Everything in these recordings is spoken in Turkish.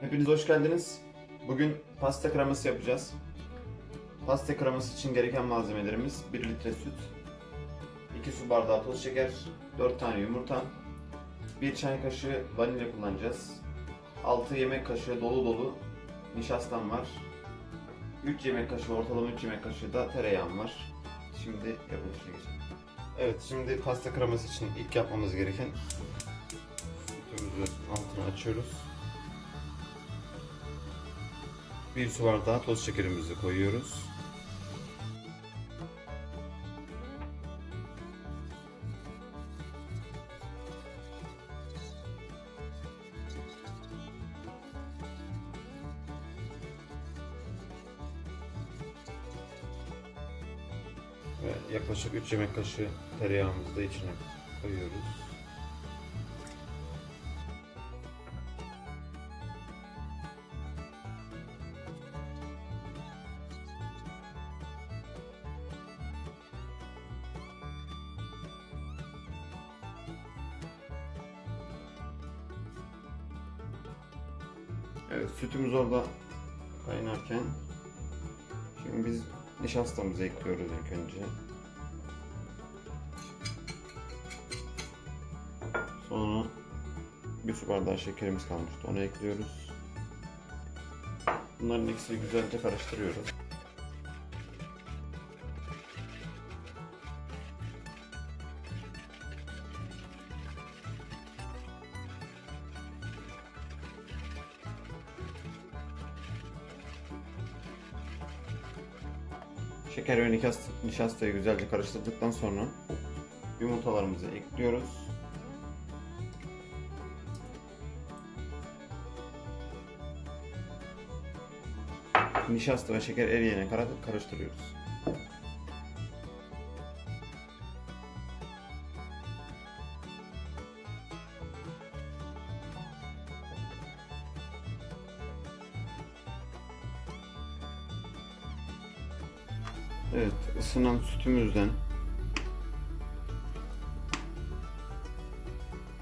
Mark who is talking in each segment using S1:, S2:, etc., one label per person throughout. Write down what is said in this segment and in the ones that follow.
S1: Hepiniz hoş geldiniz. Bugün pasta kreması yapacağız. Pasta kreması için gereken malzemelerimiz 1 litre süt, 2 su bardağı toz şeker, 4 tane yumurta, 1 çay kaşığı vanilya kullanacağız. 6 yemek kaşığı dolu dolu nişastam var. 3 yemek kaşığı ortalama 3 yemek kaşığı da tereyağım var. Şimdi yapılışına geçelim. Evet şimdi pasta kreması için ilk yapmamız gereken sütümüzü altını açıyoruz. Bir su bardağı toz şekerimizi koyuyoruz. Ve yaklaşık 3 yemek kaşığı tereyağımızı da içine koyuyoruz. Evet sütümüz orada kaynarken şimdi biz nişastamızı ekliyoruz ilk önce. Sonra bir su bardağı şekerimiz kalmıştı. Onu ekliyoruz. Bunların ikisini güzelce karıştırıyoruz. Şeker ve nişast- nişastayı güzelce karıştırdıktan sonra yumurtalarımızı ekliyoruz. Nişasta ve şeker eriyene kadar karıştırıyoruz. Evet, ısınan sütümüzden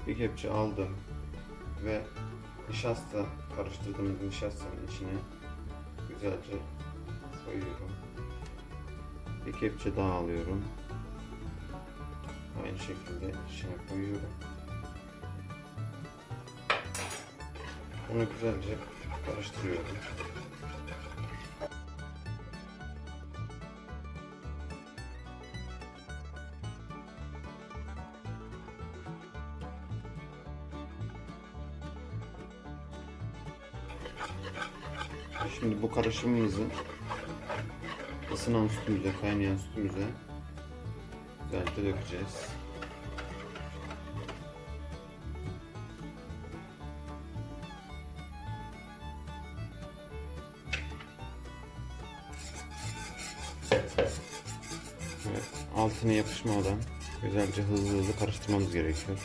S1: bir kepçe aldım ve nişasta karıştırdığımız nişastanın içine güzelce koyuyorum. Bir kepçe daha alıyorum. Aynı şekilde içine koyuyorum. Bunu güzelce karıştırıyorum. Şimdi bu karışımımızı ısınan sütümüze, kaynayan sütümüze güzelce dökeceğiz. Evet, altına yapışmadan güzelce hızlı hızlı karıştırmamız gerekiyor.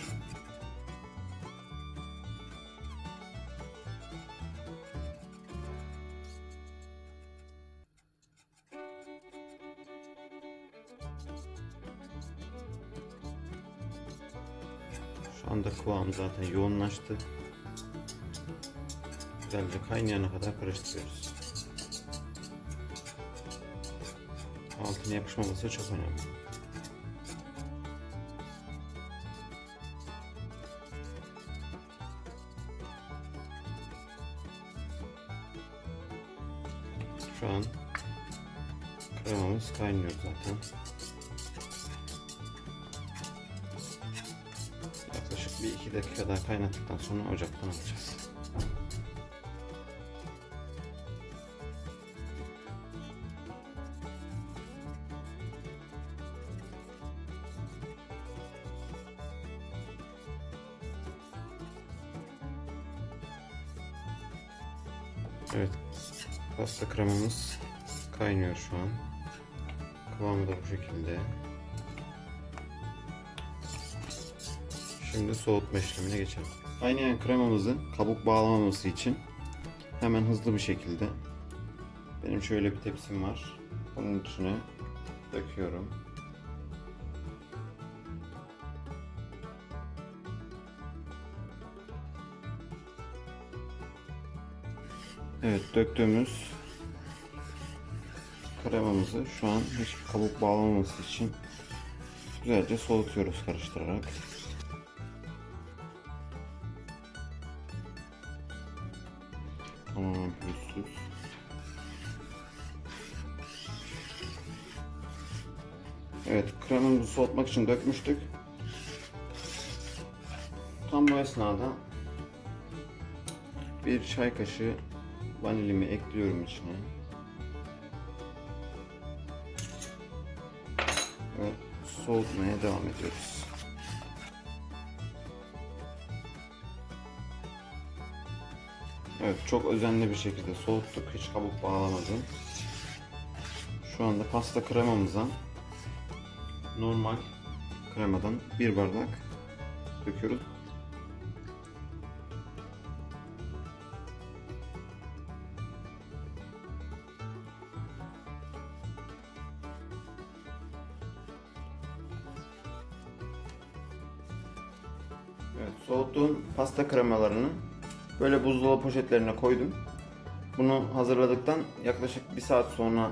S1: Anda kıvam zaten yoğunlaştı. Güzelce kaynayana kadar karıştırıyoruz. Altına yapışmaması çok önemli. Şu an kremamız kaynıyor zaten. Bir iki dakika daha kaynattıktan sonra ocaktan alacağız. Evet, pasta kremamız kaynıyor şu an. Kıvamı da bu şekilde. Şimdi soğutma işlemine geçelim. Kaynayan kremamızın kabuk bağlamaması için hemen hızlı bir şekilde benim şöyle bir tepsim var. Bunun içine döküyorum. Evet döktüğümüz kremamızı şu an hiçbir kabuk bağlamaması için güzelce soğutuyoruz karıştırarak. Tamamen pürüzsüz. Evet kremamızı soğutmak için dökmüştük. Tam bu esnada bir çay kaşığı vanilimi ekliyorum içine. Ve soğutmaya devam ediyoruz. Evet çok özenli bir şekilde soğuttuk. Hiç kabuk bağlamadım. Şu anda pasta kremamıza normal kremadan bir bardak döküyoruz. Evet, soğuttuğum pasta kremalarını Böyle buzdolabı poşetlerine koydum. Bunu hazırladıktan yaklaşık bir saat sonra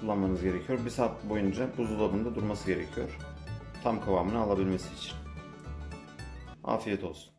S1: kullanmanız gerekiyor. Bir saat boyunca buzdolabında durması gerekiyor. Tam kıvamını alabilmesi için. Afiyet olsun.